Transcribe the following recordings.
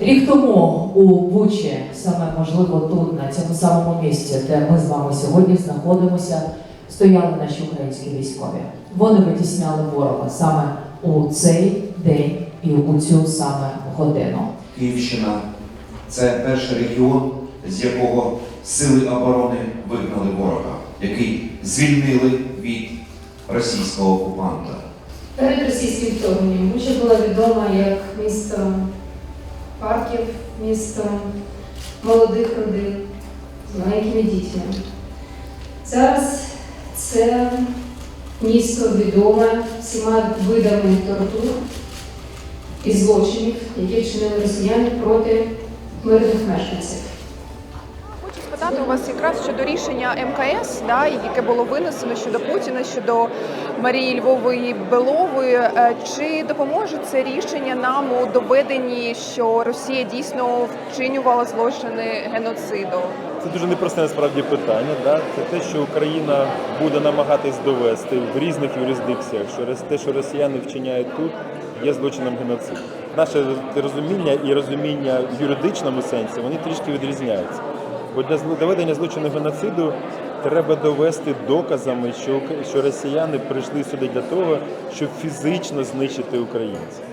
Рік тому у Бучі, саме можливо тут, на цьому самому місці, де ми з вами сьогодні знаходимося, стояли наші українські військові. Вони витісняли ворога саме у цей день і у цю саме годину. Київщина це перший регіон, з якого сили оборони вигнали ворога, який звільнили від російського окупанта. Перед російським вторгненням Буча була відома як місто парків, міста, молодих родин з маленькими дітьми. Зараз це місто відоме всіма видами тортур і злочинів, які вчинили росіяни проти мирних мешканців. Хочу спитати у вас якраз щодо рішення МКС, да, яке було винесено щодо Путіна, щодо Марії Львової Белової. Е, Чи допоможе це рішення нам у доведенні, що Росія дійсно вчинювала злочини геноциду? Це дуже непросте насправді питання. Да? Це те, що Україна буде намагатись довести в різних юрисдикціях, що те, що росіяни вчиняють тут, є злочином геноциду. Наше розуміння і розуміння в юридичному сенсі вони трішки відрізняються. Бо для доведення злочину геноциду треба довести доказами, що, що росіяни прийшли сюди для того, щоб фізично знищити українців.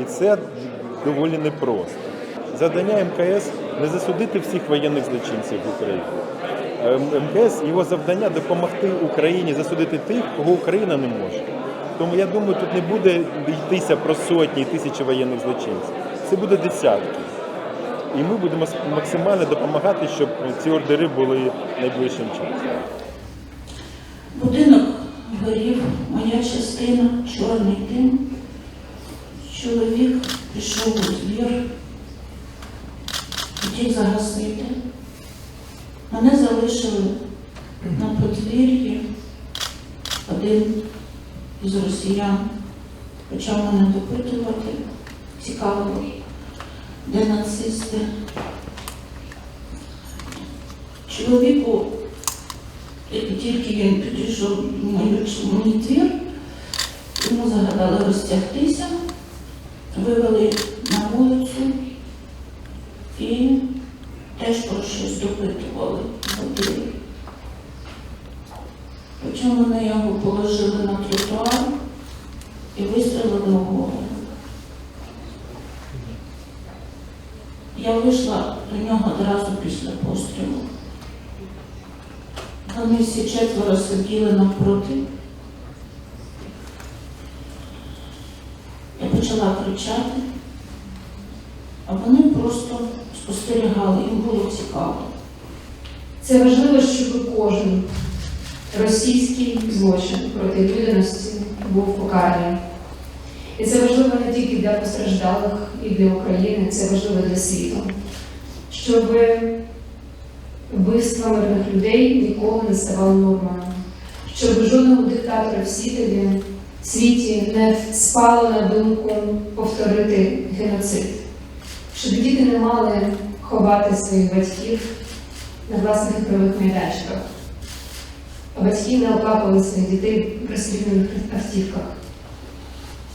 І це доволі непросто. Завдання МКС не засудити всіх воєнних злочинців в Україні. Е, МКС його завдання допомогти Україні засудити тих, кого Україна не може. Тому я думаю, тут не буде йтися про сотні і тисячі воєнних злочинців. Це буде десятки. І ми будемо максимально допомагати, щоб ці ордери були найближчим часом. Будинок горів, моя частина, чорний дим. Чоловік пішов у двір, хотів загасити. Мене залишили на подвір'ї. Один із росіян почав мене допитувати, цікаво, де нацисти. Чоловіку тільки він підійшов в мій двір, йому загадали розтягтися, вивели на вулицю і теж про щось допитували в двір. Потім вони його положили на тротуар і вистрілили в голову. Я вийшла до нього одразу після пострілу. Вони всі четверо сиділи навпроти. Я почала кричати, а вони просто спостерігали, їм було цікаво. Це важливо, щоб кожен російський злочин проти людяності був покараний. І це важливо не тільки для постраждалих і для України, це важливо для світу, щоб вбивства мирних людей ніколи не ставало нормою, щоб жодному диктатору в світові в світі не спало на думку повторити геноцид, щоб діти не мали ховати своїх батьків на власних ігрових майданчиках. А батьки не оплакували своїх дітей в розстріляних автівках.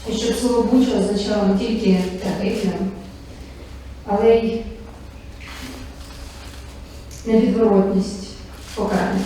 І щоб слово Буча означало не тільки трагедію, але й невідворотність покарання.